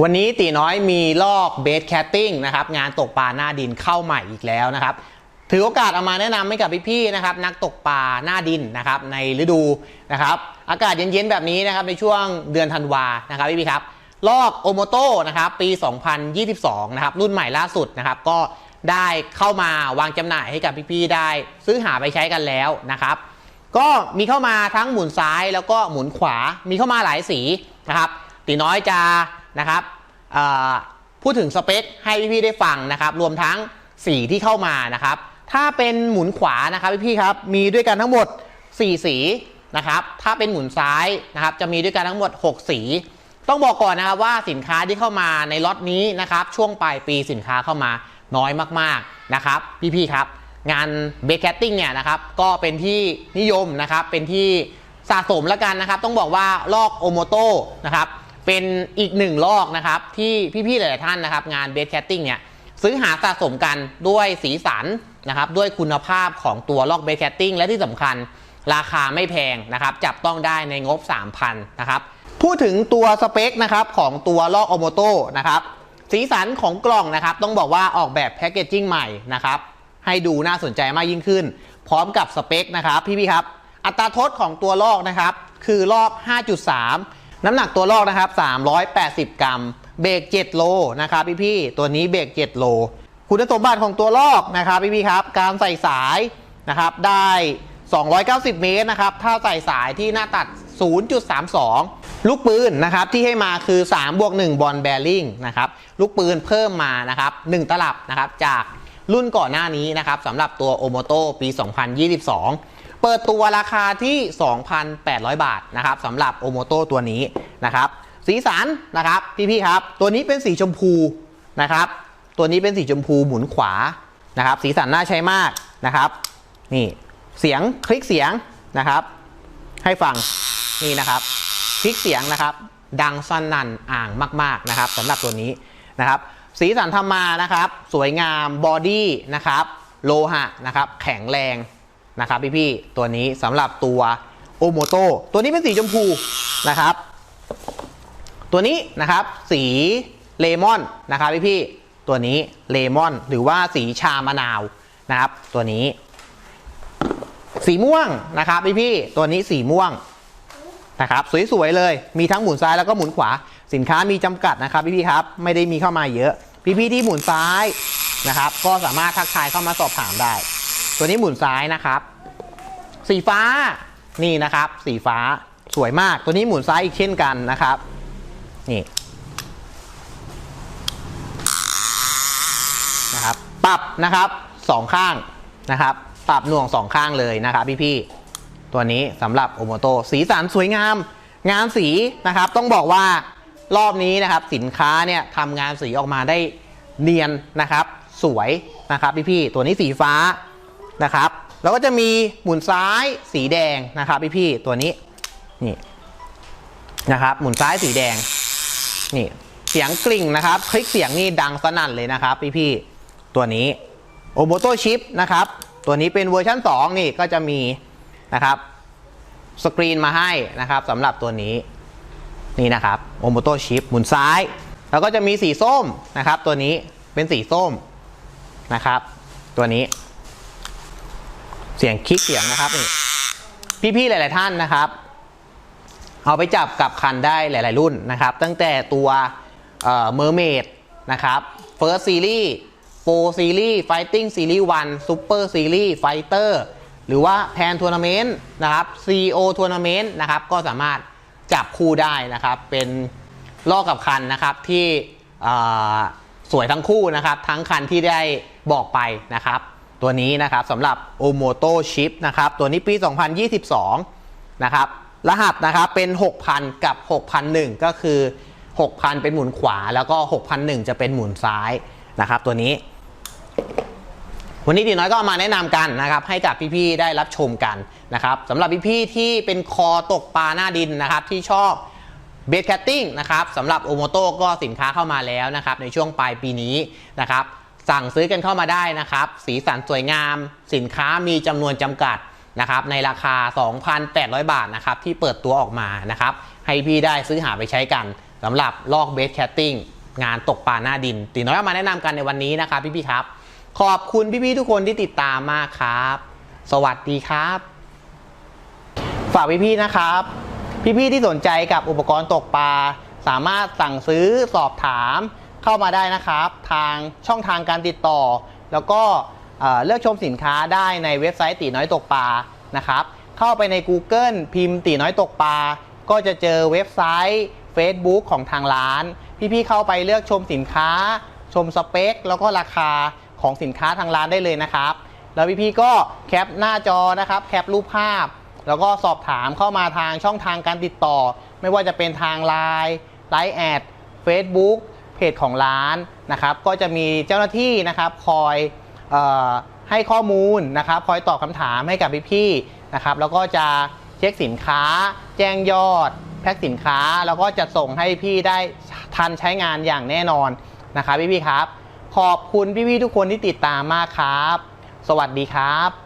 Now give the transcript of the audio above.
วันนี้ตีน้อยมีลอกเบสแคตติ้งนะครับงานตกปลาหน้าดินเข้าใหม่อีกแล้วนะครับ ถือโอกาสเอามาแนะนำให้กับพี่ๆนะครับนักตกปลาหน้าดินนะครับในฤดูนะครับอากาศเย็นๆแบบนี้นะครับในช่วงเดือนธันวานะครับพี่ๆครับลอกโอโมโตนะครับปี 2022 นะครับรุ่นใหม่ล่าสุดนะครับก็ได้เข้ามาวางจำหน่ายให้กับพี่ๆได้ ซื้อหาไปใช้กันแล้วนะครับ ก็มีเข้ามาทั้งหมุนซ้ายแล้วก็หมุนขวามีเข้ามาหลายสีนะครับตีน้อยจะ นะครับพูดถึงสเปคให้พี่ๆได้ฟังนะครับรวมทั้งสีที่เข้ามานะครับ ถ้าเป็นหมุนขวานะครับพี่ๆครับมีด้วยกันทั้งหมด 4 สีนะครับถ้าเป็นหมุนซ้ายนะครับจะมีด้วยกันทั้งหมด 6 สี ต้องบอกก่อนนะครับว่าสินค้าที่เข้ามาในล็อตนี้นะครับช่วงปลายปีสินค้าเข้ามาน้อยมากๆนะครับพี่ๆครับงานเบคแคตติ้งเนี่ยนะครับก็เป็นที่นิยมนะครับเป็นที่สะสมแล้วกันนะครับ ต้องบอกว่าลอกโอโมโตนะครับ เป็นอีกหนึ่งลอกนะครับ ที่พี่ๆหลายๆท่านนะครับ งานเบคแคตติ้งเนี่ยซื้อหาสะสมกันด้วยสีสันนะครับ ด้วยคุณภาพของตัวลอกเบคแคตติ้งและที่สำคัญราคาไม่แพงนะครับ จับต้องได้ในงบ 3,000 นะครับ พูดถึงตัวสเปคนะครับของตัวลอกโอโมโตนะครับ สีสันของกล่องนะครับ ต้องบอกว่าออกแบบแพคเกจจิ้งใหม่นะครับ ให้ดูน่าสนใจมากยิ่งขึ้น พร้อมกับสเปคนะครับ พี่ๆครับ อัตราทดของตัวลอกนะครับ คือลอก 5.3 น้ำหนักตัวลอกนะครับ 380 กรัม เบรก7 โลนะครับพี่ๆตัวนี้เบรก7 โล คุณสมบัติของตัวลอกนะครับพี่ๆครับ การใส่สายนะครับได้ 290 เมตรนะครับ ถ้าใส่สายที่หน้าตัด 0.32 ลูกปืนนะครับที่ให้มาคือ3บวก1บอลแบริ่งนะครับ ลูกปืนเพิ่มมานะครับ1ตลับนะครับจากรุ่นก่อนหน้านี้นะครับสำหรับตัวโอโมโตปี 2022 เปิดตัวราคาที่ 2,800 บาทนะครับสำหรับโอโมโตตัวนี้นะครับ สีสันนะครับพี่ๆครับ ตัวนี้เป็นสีชมพูนะครับ ตัวนี้เป็นสีชมพูหมุนขวานะครับ สีสันน่าใช้มากนะครับ นี่เสียงคลิกเสียงนะครับ ให้ฟังนี่นะครับ คลิกเสียงนะครับ ดังสนั่นอ่างมาก ๆนะครับสำหรับตัวนี้นะครับ สีสันทำมานะครับ สวยงามบอดี้นะครับ โลหะนะครับ แข็งแรง นะครับพี่ๆตัวนี้สำหรับตัวโอโมโตตัวนี้เป็นสีชมพูนะครับ ตัวนี้นะครับสีเลมอนนะครับพี่ๆตัวนี้เลมอนหรือว่าสีชามะนาวนะครับ ตัวนี้ สีม่วงนะครับพี่ๆตัวนี้สีม่วงนะครับสวยๆเลยมีทั้งหมุนซ้ายแล้วก็หมุนขวาสินค้ามีจำกัดนะครับพี่ๆครับไม่ได้มีเข้ามาเยอะ พี่ๆที่หมุนซ้ายนะครับ ก็สามารถทักทายเข้ามาสอบถามได้ ตัวนี้หมุนซ้ายนะครับ สีฟ้านี่นะครับ สีฟ้าสวยมาก ตัวนี้หมุนซ้ายอีกเช่นกันนะครับ นี่นะครับ ปรับนะครับสองข้างนะครับ ปรับหน่วงสองข้างเลยนะครับพี่ๆตัวนี้สำหรับโอโมโตสีสันสวยงาม งานสีนะครับ ต้องบอกว่ารอบนี้นะครับ สินค้าเนี่ยทำงานสีออกมาได้เนียนนะครับ สวยนะครับพี่ๆตัวนี้สีฟ้า นะครับ แล้วก็จะมีหมุนซ้ายสีแดงนะครับพี่ๆตัวนี้นี่นะครับหมุนซ้ายสีแดงนี่เสียงกริ่งนะครับ คลิกเสียงนี่ดังสนั่นเลยนะครับพี่ๆตัวนี้โอโมโตชิปนะครับตัวนี้เป็นเวอร์ชัน2 นี่ก็จะมีนะครับสกรีนมาให้นะครับสำหรับตัวนี้นี่นะครับโอโมโตชิปหมุนซ้าย แล้วก็จะมีสีส้มนะครับ ตัวนี้เป็นสีส้มนะครับ ตัวนี้ เสียงคลิกเสียงนะครับนี่พี่ๆหลาย ๆ ท่านนะครับ เอาไปจับกับคันได้หลาย ๆ รุ่นนะครับ ตั้งแต่ตัวเมอร์เมดนะครับ First Series Pro Series Fighting Series 1 Super Series Fighter หรือว่าแพนทัวร์นาเมนต์นะครับ CEO ทัวร์นาเมนต์นะครับ ก็สามารถจับคู่ได้นะครับ เป็นลอกกับคันนะครับที่สวยทั้งคู่นะครับ ทั้งคันที่ได้บอกไปนะครับ ตัวนี้นะครับสำหรับ Omoto Chip นะครับ ตัวนี้ปี 2022 นะครับ รหัสนะครับเป็น 6,000 กับ 6,001 ก็คือ 6,000 เป็นหมุนขวา แล้วก็ 6,001 จะเป็นหมุนซ้ายนะครับ ตัวนี้ วันนี้ดีน้อยก็มาแนะนำกันนะครับ ให้กับพี่ๆได้รับชมกันนะครับสำหรับพี่ๆที่เป็นคอตกปลาหน้าดินนะครับที่ชอบเบสแคตติ้งนะครับสำหรับโอโมโตก็สินค้าเข้ามาแล้วนะครับในช่วงปลายปีนี้นะครับ สั่งซื้อกันเข้ามาได้นะครับ สีสันสวยงาม สินค้ามีจำนวนจำกัดนะครับในราคา 2,800 บาทนะครับที่เปิดตัวออกมานะครับให้พี่ได้ซื้อหาไปใช้กันสำหรับลอกเบสแคตติ้งงานตกปลาหน้าดิน ตีน้อยมาแนะนำกันในวันนี้นะครับพี่ๆครับ ขอบคุณพี่ๆทุกคนที่ติดตามมากครับ สวัสดีครับ ฝากพี่ๆนะครับ พี่ๆที่สนใจกับอุปกรณ์ตกปลา สามารถสั่งซื้อสอบถาม เข้ามาได้นะครับ ทางช่องทางการติดต่อ แล้วก็เลือกชมสินค้าได้ในเว็บไซต์ตีน้อยตกปลานะครับ เข้าไปใน Google พิมพ์ตีน้อยตกปลาก็จะเจอเว็บไซต์ Facebook ของทางร้าน พี่ๆเข้าไปเลือกชมสินค้า ชมสเปค แล้วก็ราคาของสินค้าทางร้านได้เลยนะครับ แล้วพี่ๆก็แคปหน้าจอนะครับ แคปรูปภาพ แล้วก็สอบถามเข้ามาทางช่องทางการติดต่อ ไม่ว่าจะเป็นทาง Line ไลน์แอด Facebook เพ จของร้านนะครับก็จะมีเจ้าหน้าที่นะครับคอยออให้ข้อมูลนะครับ คอยตอบคำถามให้กับพี่ๆนะครับแล้วก็จะเช็คสินค้า แจ้งยอด แพ็คสินค้า แล้วก็จะส่งให้พี่ได้ทันใช้งานอย่างแน่นอนนะครับพี่ๆครับ ขอบคุณพี่ๆทุกคนที่ติดตามมากครับ สวัสดีครับ